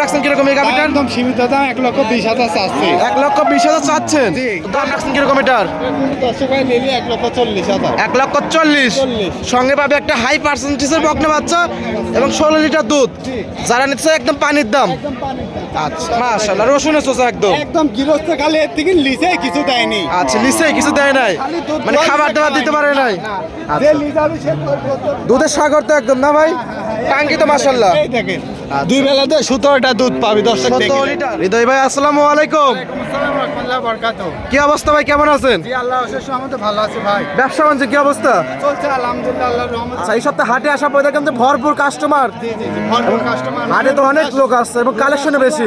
রাখছেন কীরকম এই গাভিটার একদম সীমিত দাম এক লক্ষ বিশ হাজার চাচ্ছে। এক লক্ষ বিশ হাজার চাচ্ছেন? দাম রাখছেন কীরকম এটার? এক লক্ষ চল্লিশ হাজার। এক লক্ষ চল্লিশ। সঙ্গে পাবে একটা হাই পার্সেন্টেজের বকনা বাচ্চা এবং ষোলো লিটার দুধ। যারা নিচ্ছে একদম পানির দাম। একদম পানির দাম। আচ্ছা। মাশাল্লাহ রসুনের চোষা একদম। একদম গৃহস্থ কালে এর থেকে লিসে কিছু দেয়নি। আচ্ছা লিসে কিছু দেয় নাই? মানে খাবার দাবার দিতে পারে নাই? না, আচ্ছা। যে লিজাবে সে দুধ- দুধের সাগর তো একদম না ভাই? টাঙ্কি তো মাশাল্লাহ দুই বেলাতে সতেরোটা দুধ পাবি দর্শক সত্তর দেখে লিটার। হৃদয় ভাই আসসালামু আলাইকুম। কি অবস্থা ভাই কেমন আছেন? জি আল্লাহ অশেষ আমাদের ভালো আছে ভাই। ব্যবসা বাণিজ্য কি অবস্থা? চলছে আলহামদুলিল্লাহ আল্লাহর রহমত। আচ্ছা এই সপ্তাহে হাটে আসা পরে কিন্তু ভরপুর কাস্টমার জি জি জি ভরপুর কাস্টমার হাটে তো অনেক লোক আসছে এবং কালেকশনে বেশি।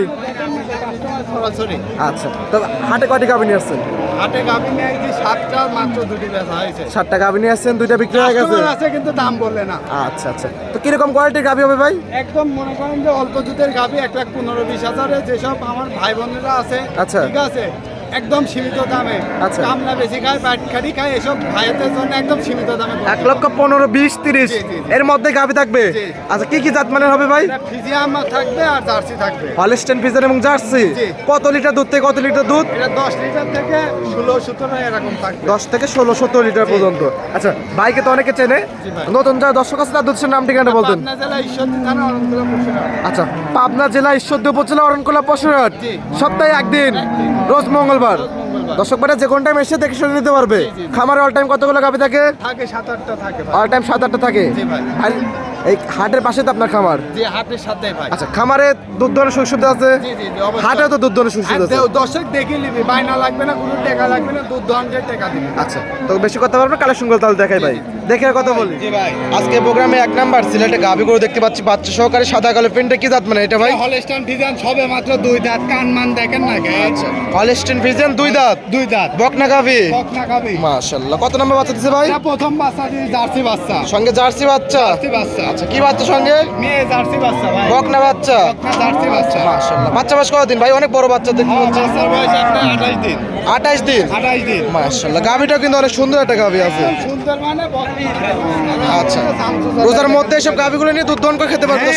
সরাসরি। আচ্ছা তো হাটে কয়টি গাভি নিয়ে আসছেন? হাটে গাভি নিয়ে আইছি সাতটা মাত্র দুটি বেচা হয়েছে। সাতটা গাভি নিয়ে আসছেন দুইটা বিক্রি হয়ে গেছে? আছে কিন্তু দাম বললে না। আচ্ছা আচ্ছা। তো কীরকম কোয়ালিটির গাভী হবে ভাই? একদম মনে করেন যে অল্প দুধের গাভী এক লাখ পনেরো বিশ হাজারে যেসব আমার ভাই বোনেরা আছে আচ্ছা। ঠিক আছে? একদম সীমিত দামে। আচ্ছা। কামলা বেশি খায় পাটখারি খায় এসব ভাইয়েদের জন্য একদম সীমিত দামে এক লক্ষ পনেরো বিশ তিরিশ। এর মধ্যে গাভি থাকবে? আচ্ছা কি কি জাত মানের হবে ভাই? ফিজিয়াম থাকবে আর জার্সি থাকবে। হলিস্টেন ফিজার এবং জার্সি? কত লিটার দুধ থেকে কত লিটার দুধ? এটা দশ লিটার থেকে ষোলো সতেরো এরকম থাকবে। দশ থেকে ষোলো সতেরো লিটার পর্যন্ত। আচ্ছা বাইকে তো অনেকে চেনে। নতুন যারা দর্শক আছে তার দুধের নাম ঠিকানা বলতেন। আচ্ছা পাবনা জেলা ঈশ্বরদী উপজেলা অরণকোলা পশুরহাট। জি। সপ্তাহে একদিন। একদিন। রোজ মঙ্গলবার। মঙ্গলবার। দর্শক ভাইরা যে কোন টাইম এসে দেখে শুনে নিতে পারবে। খামারে অল টাইম কতগুলো গাবি থাকে থাকে সাত আটটা থাকে অল টাইম সাত আটটা থাকে ভাই। এই হাটের পাশে তো আপনার খামার? যে হাটের সাথে ভাই। আচ্ছা খামারে দুধ দহনের সুযোগ সুবিধা আছে? হাটেও তো দুধ দহনের সুযোগ সুবিধা আছে। দর্শক দেখে নিবি বাইনা লাগবে না কোনো টাকা লাগবে না দুধ দহনকে টাকা দিবি। আচ্ছা তো বেশি কথা বলব কালেকশন করে তাহলে দেখাই ভাই। দেখে কথা বলি। জি ভাই। আজকে প্রোগ্রামে এক নাম্বার সিলেটে গাভি গরু দেখতে পাচ্ছি বাচ্চা সহকারে সাদা কালো প্রিন্টে কি জাত মানে এটা ভাই? হলস্টান ফিজান সবে মাত্র দুই দাঁত কান মান দেখেন না আচ্ছা হলস্টেন ফিজিয়ান দুই দাঁত? দুই দাঁত। বকনা গাভি বকনা গাবি। মাশাআল্লাহ কত নাম্বার বাচ্চা দিছে ভাই? প্রথম বাচ্চা দিয়ে জার্সি বাচ্চা। সঙ্গে জার্সি বাচ্চা? জার্সি বাচ্চা। আচ্ছা কি বাচ্চা সঙ্গে? মেয়ে জার্সি বাচ্চা ভাই। বকনা বাচ্চা? বকনা জার্সি বাচ্চা। মাশাআল্লাহ। বাচ্চা বয়স কতদিন? ভাই অনেক বড় বাচ্চা দেখতে হ্যাঁ, পাচ্ছি। বাচ্চার বয়স আপনার আঠাশ দিন। আঠাশ দিন? আঠাশ দিন। মাশাআল্লাহ। গাভিটা কিন্তু অনেক সুন্দর একটা গাভি আছে। মানে আচ্ছা। রোজার মধ্যে এসব গাভিগুলো নিয়ে দুধ দহন করে খেতে পারবে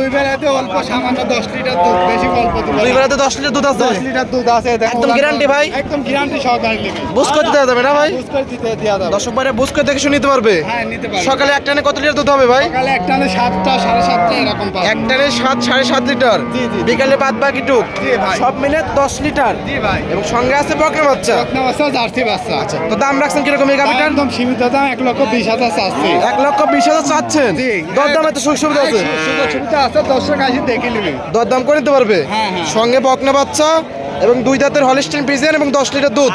দুই বেলাতে অল্প সামান্য দশ লিটার দুধ বেশি অল্প দুধ দুই বেলাতে দশ লিটার দুধ আছে? দশ লিটার দুধ আছে একদম guarantee ভাই? একদম গ্যারান্টি সহকারে নেবে। বুঝ করতে দেওয়া যাবে না ভাই? বুঝ করে দিতে দেওয়া যাবে। দর্শক ভাইরা বুঝ করে দেখে শুনে নিতে পারবে। হ্যাঁ নিতে পারবে। সকালে এক টানে কত লিটার দুধ হবে ভাই? সকালে একটানে সাতটা সাড়ে সাতটা এরকম পাবে। এক টানে সাত সাড়ে সাত লিটার। জি, জি, জি। বিকালে বাদ বাকি টুক। জি ভাই। সব মিলে দশ লিটার। জি ভাই। এবং সঙ্গে আছে বকনা বাচ্চা। বকনা বাচ্চা জার্সি বাচ্চা। আচ্ছা তো দাম রাখছেন কীরকম এই গাভিটার? একদম সীমিত দাম এক লক্ষ বিশ হাজার চাচ্ছে। এক লক্ষ বিশ হাজার চাচ্ছেন? তো সুযোগ সুবিধা আছে। সুযোগ সুবিধা আছে দর্শক আসি দেখে নিবে। দর দাম করে নিতে পারবে? হ্যাঁ, হ্যাঁ। সঙ্গে বকনা বাচ্চা এবং দুই দাঁতের হলিস্টিন পিজিয়ান এবং দশ লিটার দুধ।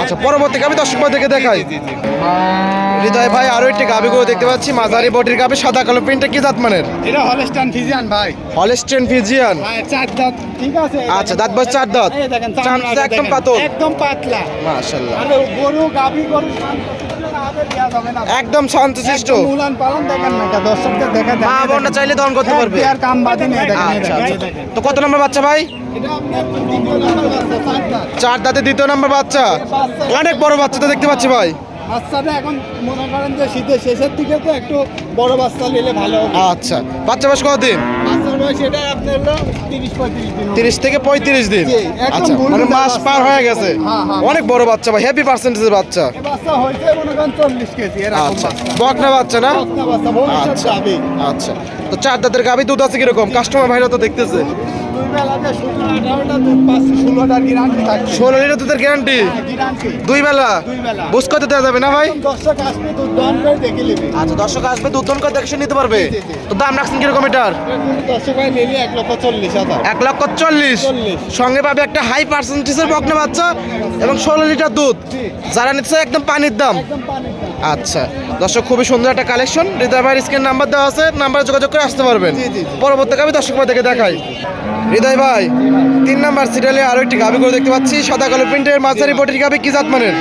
আচ্ছা পরবর্তী গাভি দর্শক দেখে দেখাই। হৃদয় ভাই আরও একটি গাভি গরু দেখতে পাচ্ছি। মাঝারি বডির গাভি সাদা কালো প্রিন্টে কি জাত মানের? এটা হলস্টান ফিজিয়ান ভাই। হলিস্টিন ফিজিয়ান চার দাঁত ঠিক আছে? আচ্ছা দাঁত বয়স চার দাঁত। একদম। পাতল। একদম পাতলা। মাশাআল্লাহ। গরু গাবি গরু একদম একদম উলান পালন দেখেন না দর্শকদের দেখা মা বোনরা চাইলে দহন করতে পারবে। আর কাম বাদি নেই আচ্ছা আচ্ছা। তো কত নম্বর বাচ্চা ভাই? চার দাঁতে। দ্বিতীয় নম্বর বাচ্চা। অনেক বড় বাচ্চা তো দেখতে পাচ্ছি ভাই। বাচ্চাটা এখন মনে করেন যে শীতের শেষের দিকে তো একটু বড় বাচ্চা নিলে ভালো আচ্ছা বাচ্চা বয়স কতদিন? বাচ্চার আপনার হলো তিরিশ পঁয়ত্রিশ দিন তিরিশ থেকে পঁয়ত্রিশ দিন? আচ্ছা মানে মাস পার হয়ে গেছে। হ্যাঁ, হ্যাঁ। অনেক বড় বাচ্চা ভাই পার্সেন্টেজের বাচ্চা। বাচ্চা হয়েছে মনে করেন চল্লিশ কেজি আচ্ছা বাচ্চা। বকনা বাচ্চা না? আচ্ছা আচ্ছা। তো চার দাঁতের গাভি দুধ আছে কীরকম? কাস্টমার ভাইরা তো দেখতেছে। ষোলো লিটার দুধের গ্যারান্টি দুই বেলা? বুঝ করতে দেওয়া যাবে না ভাই? দর্শক আসবে দুধ আচ্ছা দর্শক আসবে দুধ দহন করে দেখে নিতে পারবে। তো দাম রাখছেন কীরকম এটার? এক লক্ষ চল্লিশ। সঙ্গে পাবে একটা হাই পার্সেন্টেজের বকনা বাচ্চা এবং ষোলো লিটার দুধ। যারা নিচ্ছে একদম পানির দাম। আচ্ছা দর্শক খুবই সুন্দর একটা কালেকশন হৃদয় ভাইয়ের স্ক্রিন নাম্বার দেওয়া আছে নাম্বারে যোগাযোগ করে আসতে পারবেন। জি, জি, জি। পরবর্তী গাবি দর্শক দেখে দেখাই। হৃদয় ভাই। তিন নাম্বার সিরিয়ালে আরও একটি গাবি করে দেখতে পাচ্ছি। সাদা কালো প্রিন্টের মাঝারি বটির গাবি কি জাত মানের?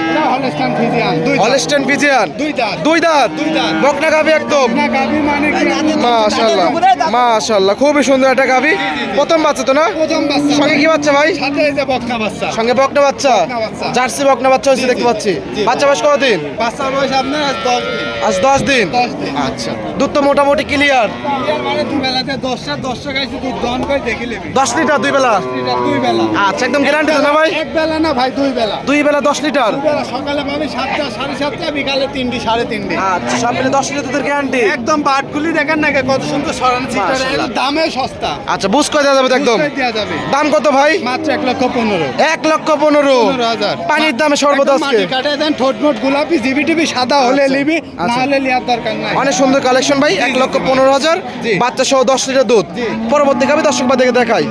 হলস্টান ফিজিয়ান দুই দাঁত। বকনা গাবি একদম। মানে কি? মাশাআল্লাহ। মাশাল্লাহ খুবই সুন্দর একটা গাভি। প্রথম বাচ্চা তো না? সঙ্গে কি বাচ্চা ভাই? সঙ্গে বকনা বাচ্চা। জার্সি বকনা বাচ্চা হয়েছে দেখতে পাচ্ছি। বাচ্চা বয়স কতদিন? আজ দশ দিন। আচ্ছা। দুধ তো মোটামুটি ক্লিয়ার মানে নেবে। দশ লিটার দুই বেলা? দুই বেলা। আচ্ছা একদম গ্যারান্টি না ভাই? এক বেলা না ভাই দুই বেলা। দুই বেলা দশ লিটার? সকালে পাবি সাতটা সাড়ে সাতটা বিকালে তিনটি সাড়ে তিনটি। আচ্ছা সব মিলে দশ লিটার দুধের গ্যারান্টি একদম বাটগুলি দেখেন না কত সুন্দর সরানো চিটারে দামে সস্তা। আচ্ছা বুঝ করে দেওয়া যাবে একদম? দাম কত ভাই? মাত্র এক লক্ষ পনেরো। এক লক্ষ পনেরো। পনেরো হাজার। পানির দামে সর্বদা মাটি দেন ঠোঁট মোট গোলাপি জিবি টিবি সাদা হলে আচ্ছা, না আচ্ছা। হলে লিয়ার দরকার নাই। অনেক সুন্দর কালেকশন ভাই এক লক্ষ পনেরো হাজার বাচ্চা সহ দশ লিটার দুধ। জি। পরবর্তী গাভি দর্শক বা দেখে দেখাই।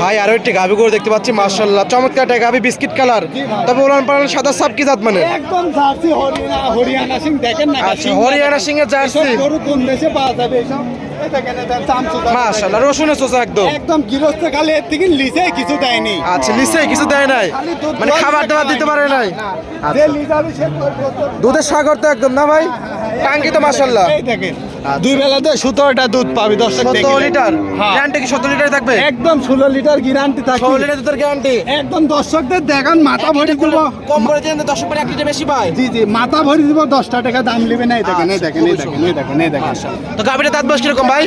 ভাই আরও একটি গাভি গরু দেখতে পাচ্ছি মার্শাল্লাহ চমৎকার একটা গাভি বিস্কিট কালার। তবে উলান পালান সাদা সাপ কি জাত মানে? একদম জার্সি হরিয়ানা হরিয়ানা সিং দেখেন না আচ্ছা, হরিয়ানা সিংয়ের জার্সি। গরু কোন দেশে পাওয়া যাবে এসব? এই দেখেন এটা চামচুদা মার্শাল্লাহ রসুনের চোষা একদম। একদম গৃহস্থ খালি এর থেকে লিসে কিছু দেয়নি। আচ্ছা লিসে কিছু দেয় নাই? মানে খাবার দাবার দিতে পারে নাই? না, আচ্ছা। যে লিজাবে সে করবে। দুধের সাগর তো একদম না ভাই? টাঙ্কি তো এই দেখেন। দুই বেলাতে সতেরোটা দুধ পাবি সতেরো লিটার। গ্যারান্টি কি সতেরো লিটার থাকবে? একদম ষোলো লিটার গ্যারান্টি থাকে ষোলো লিটার দুধের গ্যারান্টি একদম দর্শকদের দেখান মাথা ভরে দিব। কম করে দিন দশ এক লিটার বেশি পায়। জি জি মাথা ভরে দিব দশটা টাকা দাম নেবে। না দেখেন এই দেখেন এই দেখেন এই দেখেন এই দেখেন। তো গাভিটা দাঁত বয়স কীরকম ভাই?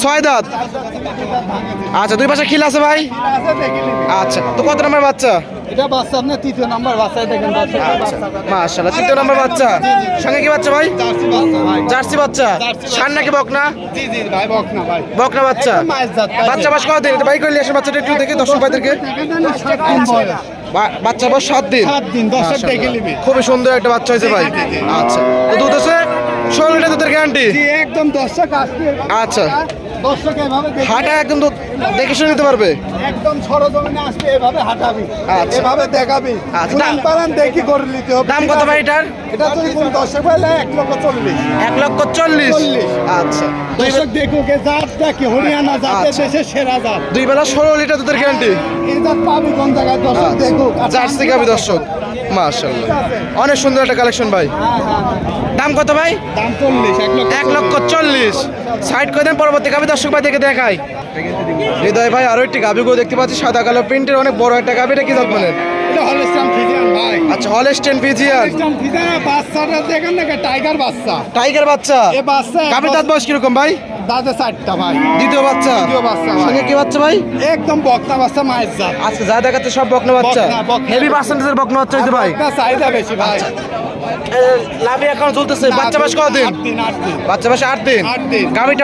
ছয় দাঁত। আচ্ছা দুই পাশে খিল আছে ভাই। আচ্ছা তো কত নম্বর বাচ্চা? এটা বাচ্চা আপনার তৃতীয় নাম্বার বাচ্চায় দেখেন মাশাআল্লাহ তৃতীয় নম্বর বাচ্চা। সঙ্গে কি বাচ্চা ভাই। জার্সি বাচ্চা। সার নাকি বকনা? জি জি ভাই বকনা ভাই। বকনা বাচ্চা। বাচ্চা বাস কত দিন? ভাই করলে আসে বাচ্চাটা একটু দেখে দর্শক ভাইদেরকে। বাচ্চা বয়স সাত দিন। সাত দিন দশ খুবই সুন্দর একটা বাচ্চা হয়েছে ভাই। আচ্ছা। দুধ আছে? ষোলো লিটার দুধের গ্যারান্টি একদম আচ্ছা। এভাবে দেখে একদম দেখে শুনে নিতে পারবে? একদম সরজমিনে আসবে এভাবে হাঁটাবি। আচ্ছা। এভাবে দেখাবি। আচ্ছা। উড়ান পালান দেখি করে নিতে হবে। দাম কত ভাই এটার? এটা তুই কোন দর্শক পাইলে এক লক্ষ চল্লিশ। এক লক্ষ চল্লিশ। আচ্ছা। দর্শক দেখুক এ জাত দেখি হরিয়ানা জাতের আচ্ছা। দেশের সেরা জাত। দুই বেলা ষোলো লিটার দুধের গ্যারান্টি এই জাত পাবি কোন জায়গায়? দর্শক দেখুক। জার্সি গাবি দর্শক। মাশাআল্লাহ। অনেক সুন্দর একটা কালেকশন ভাই। দাম কত ভাই? এক লক্ষ চল্লিশ। সাইড করে দেন পরবর্তী গাবি দর্শক ভাই দেখে দেখাই। হৃদয় ভাই আরও একটি গাবি গো দেখতে পাচ্ছি সাদা কালো প্রিন্টের অনেক বড় একটা গাবি এটা কি ভাই। আচ্ছা হলস্টেন ফিজিয়ান বাচ্চাটা দেখেন না টাইগার বাচ্চা। টাইগার বাচ্চা। এ বাচ্চা গাবি দাঁত বয়স কীরকম ভাই? দাঁতে চারটা ভাই। দ্বিতীয় বাচ্চা? দ্বিতীয় বাচ্চা ভাই। সঙ্গে কি বাচ্চা ভাই? একদম বক্তা বাচ্চা মায়ের জাত। আজকে যা দেখাচ্ছে সব বকনা বাচ্চা। বকনা, বকনা। হেভি পার্সেন্টেজের বকনা বাচ্চা হয়েছে ভাই। চাহিদা বেশি ভাই। লাভি এখন চলতেছে। বাচ্চা বাস দিন বাচ্চা বাস আট দিন।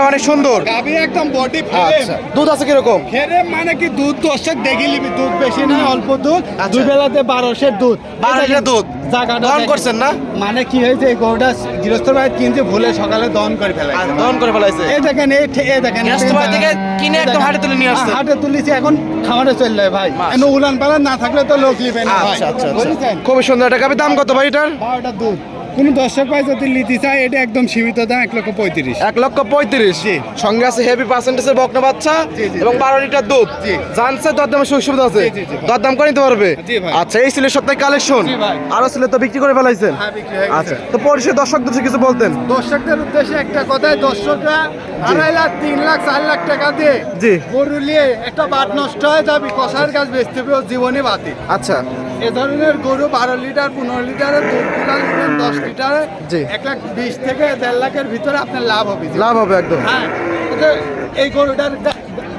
অনেক সুন্দর। গাবি একদম বডি আচ্ছা। দুধ আছে কীরকম? খেরে মানে কি দুধ দর্শক দেখে নিবি। দুধ বেশি না অল্প দুধ। আচ্ছা। দুই বেলাতে বারোশের দুধ। বারো লিটার দুধ? জায়গাটা দেখেন। করছেন না? মানে কি হয়েছে এই গরুটা গৃহস্থ ভাই কিনতে ভুলে সকালে দহন করে ফেলে আর দহন করে ফেলাইছে। এই দেখেন এই দেখেন থেকে কিনে একদম হাটে তুলে নিয়ে আসছে। হাটে তুলেছি এখন খামারে চললে ভাই। এখন উলান পালা না থাকলে তো লোক নিবে না আচ্ছা আচ্ছা আচ্ছা। খুবই সুন্দর গাবি দাম কত ভাই এটার? বারোটা দুধ। কোন দর্শক ভাই যদি নিতে চায় এটা একদম সীমিত দাম এক লক্ষ পঁয়ত্রিশ। এক লক্ষ পঁয়ত্রিশ। সঙ্গে আছে হেভি পার্সেন্টেজের বকনা বাচ্চা এবং বারো লিটার দুধ। জানছে দরদামের সুযোগ সুবিধা আছে? দরদাম করে নিতে পারবে? আচ্ছা এই ছিল সপ্তাহে কালেকশন আরও ছিল তো বিক্রি করে ফেলাইছেন? হ্যাঁ। আচ্ছা তো পরিষদ দর্শকদের কিছু বলতেন। দর্শকদের উদ্দেশ্যে একটা কথাই দর্শকরা আড়াই লাখ তিন লাখ চার লাখ টাকা দিয়ে জি। গরু নিয়ে একটা বাট নষ্ট হয়ে যাবে কষার গাছ বেচতে জীবনে বাতি আচ্ছা। এ ধরনের গরু বারো লিটার পনেরো লিটারের দুধ দশ এক লাখ বিশ থেকে দেড় লাখের ভিতরে আপনার লাভ হবে লাভ হবে একদম। হ্যাঁ এই গরুটার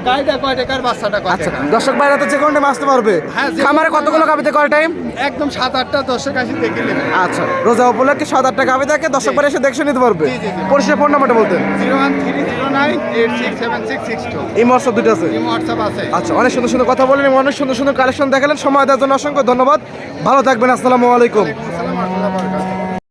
গাইটা কয় টাকার বাচ্চাটা কয় আচ্ছা দর্শক বাইরে তো যে কোনো আসতে পারবে। হ্যাঁ, যে খামারে কোনো কতগুলো গাবিতে কয় টাইম একদম সাত আটটা দর্শক আসি দেখে নেবেন আচ্ছা রোজা উপলক্ষে সাত আটটা গাবি থাকে দর্শক বাইরে এসে দেখে নিতে পারবে। পরিষেবা ফোন নাম্বারটা বলতেন। Zero one three zero nine eight six seven six six two. এই মহোৎসব দুটো আছে। এই হোয়াটসঅ্যাপ আছে। আচ্ছা অনেক সুন্দর সুন্দর কথা বললেন অনেক সুন্দর সুন্দর কালেকশন দেখালেন। সময় দেওয়ার জন্য অসংখ্য ধন্যবাদ। ভালো থাকবেন আসসালামু আলাইকুম।